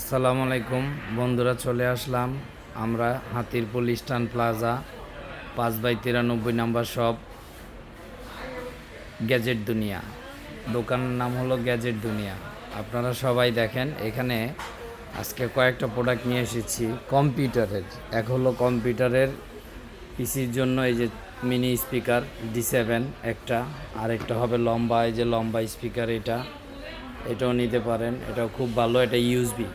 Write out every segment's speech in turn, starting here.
আসসালামু আলাইকুম। বন্ধুরা, চলে আসলাম আমরা হাতিরপুল ইস্টার্ন প্লাজা, পাঁচ বাই তিরানব্বই নাম্বার শপ, গ্যাজেট দুনিয়া। দোকানের নাম হলো গ্যাজেট দুনিয়া। আপনারা সবাই দেখেন, এখানে আজকে কয়েকটা প্রোডাক্ট নিয়ে এসেছি, কম্পিউটারের। এক হলো কম্পিউটারের পিসির জন্য এই যে মিনি স্পিকার ডি সেভেন একটা আর একটা হবে লম্বা, এই যে লম্বা স্পিকার এটা। এটাও নিতে পারেন, এটাও খুব ভালো, এটা ইউএসবি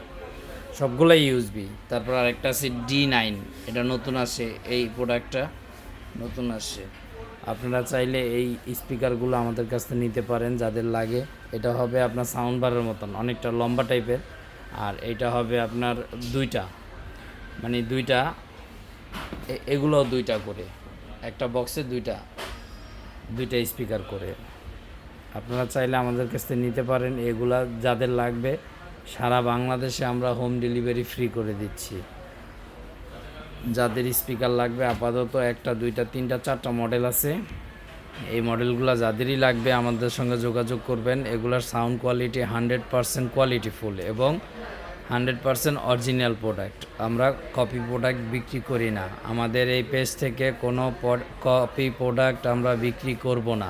সবগুলাই ইউএসবি তারপর আরেকটা আছে ডি নাইন এটা নতুন আসে এই প্রোডাক্টটা নতুন আসে। আপনারা চাইলে এই স্পিকারগুলো আমাদের কাছ থেকে নিতে পারেন, যাদের লাগে। এটা হবে আপনার সাউন্ড বারের মতন, অনেকটা লম্বা টাইপের আর এটা হবে আপনার দুইটা। মানে দুইটা, এ- এগুলোও দুইটা করে। একটা বক্সে দুইটা দুইটা স্পিকার করে। আপনারা চাইলে আমাদের কাছ থেকে নিতে পারেন। এগুলা যাদের লাগবে সারা বাংলাদেশে আমরা হোম ডেলিভারি ফ্রি করে দিচ্ছি। যাদের স্পিকার লাগবে আপাতত একটা, দুইটা, তিনটা, চারটা মডেল আছে। এই মডেলগুলো যাদেরই লাগবে আমাদের সঙ্গে যোগাযোগ করবেন, এগুলার sound quality hundred percent qualityful এবং হান্ড্রেড পারসেন্ট অরিজিনাল প্রোডাক্ট আমরা কপি প্রোডাক্ট বিক্রি করি না। আমাদের এই পেজ থেকে কোনো কপি প্রোডাক্ট আমরা বিক্রি করব না।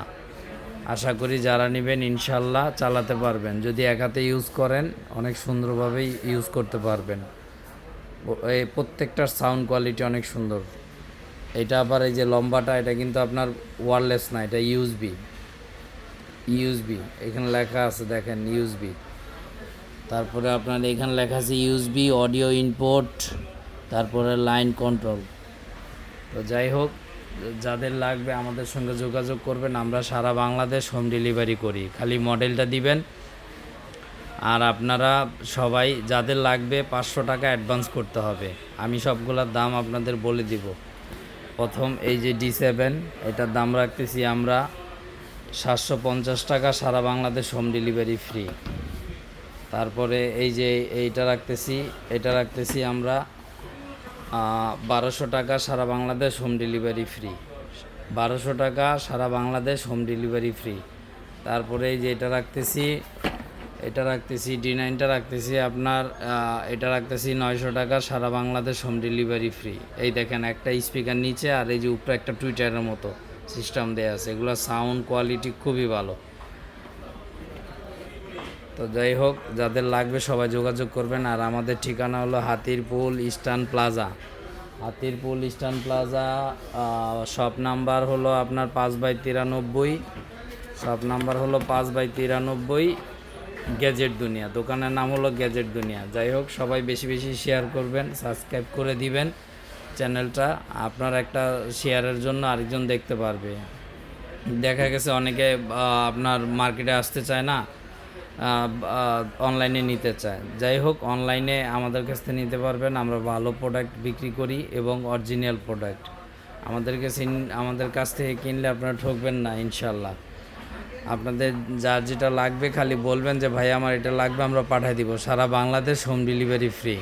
আশা করি যারা নেবেন ইনশাল্লাহ চালাতে পারবেন। যদি এক হাতে ইউজ করেন, অনেক সুন্দরভাবেই ইউজ করতে পারবেন। এই প্রত্যেকটার সাউন্ড কোয়ালিটি অনেক সুন্দর। এটা আবার এই যে লম্বাটা, এটা কিন্তু আপনার ওয়ারলেস না, এটা ইউএসবি ইউএসবি এখানে লেখা আছে, দেখেন ইউএসবি তারপরে আপনার এখানে লেখা আছে ইউএসবি অডিও ইনপুট তারপরে লাইন কন্ট্রোল তো যাই হোক যাদের লাগবে আমাদের সঙ্গে যোগাযোগ করবেন, আমরা সারা বাংলাদেশ হোম ডেলিভারি করি। খালি মডেলটা দিবেন। আর আপনারা সবাই যাদের লাগবে পাঁচশো টাকা অ্যাডভান্স করতে হবে। আমি সবগুলোর দাম আপনাদের বলে দিব। প্রথম এই যে ডি সেভেন এটার দাম রাখতেছি আমরা সাতশো পঞ্চাশ টাকা, সারা বাংলাদেশ হোম ডেলিভারি ফ্রি তারপরে এই যে এইটা রাখতেছি, এটা রাখতেছি আমরা বারোশো টাকা সারা বাংলাদেশ হোম ডেলিভারি ফ্রি। বারোশো টাকা সারা বাংলাদেশ হোম ডেলিভারি ফ্রি। তারপরে এই যে এটা রাখতেছি এটা রাখতেছি ডি নাইনটা রাখতেছি আপনার এটা রাখতেছি নয়শো টাকা সারা বাংলাদেশ হোম ডেলিভারি ফ্রি। এই দেখেন একটা স্পিকার নিচে আর এই যে উপরে একটা টুইটারের মতো সিস্টেম দেওয়া আছে। এগুলো সাউন্ড কোয়ালিটি খুবই ভালো। তো যাই হোক, যাদের লাগবে সবাই যোগাযোগ করবেন। আর আমাদের ঠিকানা হলো Hatirpul Eastern Plaza. Hatirpul Eastern Plaza shop number হলো আপনার পাঁচ বাই তিরানব্বই। শপ নাম্বার হলো পাঁচ বাই তিরানব্বই গ্যাজেট দুনিয়া। দোকানের নাম হলো গ্যাজেট দুনিয়া। যাই হোক, সবাই বেশি বেশি শেয়ার করবেন সাবস্ক্রাইব করে দিবেন চ্যানেলটা। আপনার একটা শেয়ারের জন্য আরেকজন দেখতে পারবে। দেখা গেছে অনেকে আপনার মার্কেটে আসতে চায় না। অনলাইনে নিতে চায়। যাই হোক অনলাইনে আমাদের কাছ থেকে নিতে পারবেন। আমরা ভালো প্রোডাক্ট বিক্রি করি এবং অরিজিনাল প্রোডাক্ট আমাদের কাছে আমাদের কাছ থেকে কিনলে আপনারা ঠকবেন না ইনশাল্লাহ আপনাদের যার যেটা লাগবে খালি বলবেন যে, ভাই, আমার এটা লাগবে, আমরা পাঠিয়ে দিব। সারা বাংলাদেশ হোম ডেলিভারি ফ্রি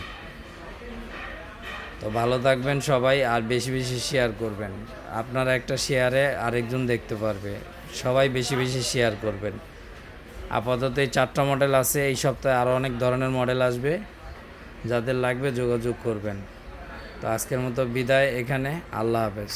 তো ভালো থাকবেন সবাই, আর বেশি বেশি শেয়ার করবেন। আপনারা একটা শেয়ারে আরেকজন দেখতে পারবে। সবাই বেশি বেশি শেয়ার করবেন। আপাতত এই চারটা মডেল আছে, এই সপ্তাহে আরও অনেক ধরনের মডেল আসবে, যাদের লাগবে যোগাযোগ করবেন। তো আজকের মতো বিদায় এখানে, আল্লাহ হাফেজ।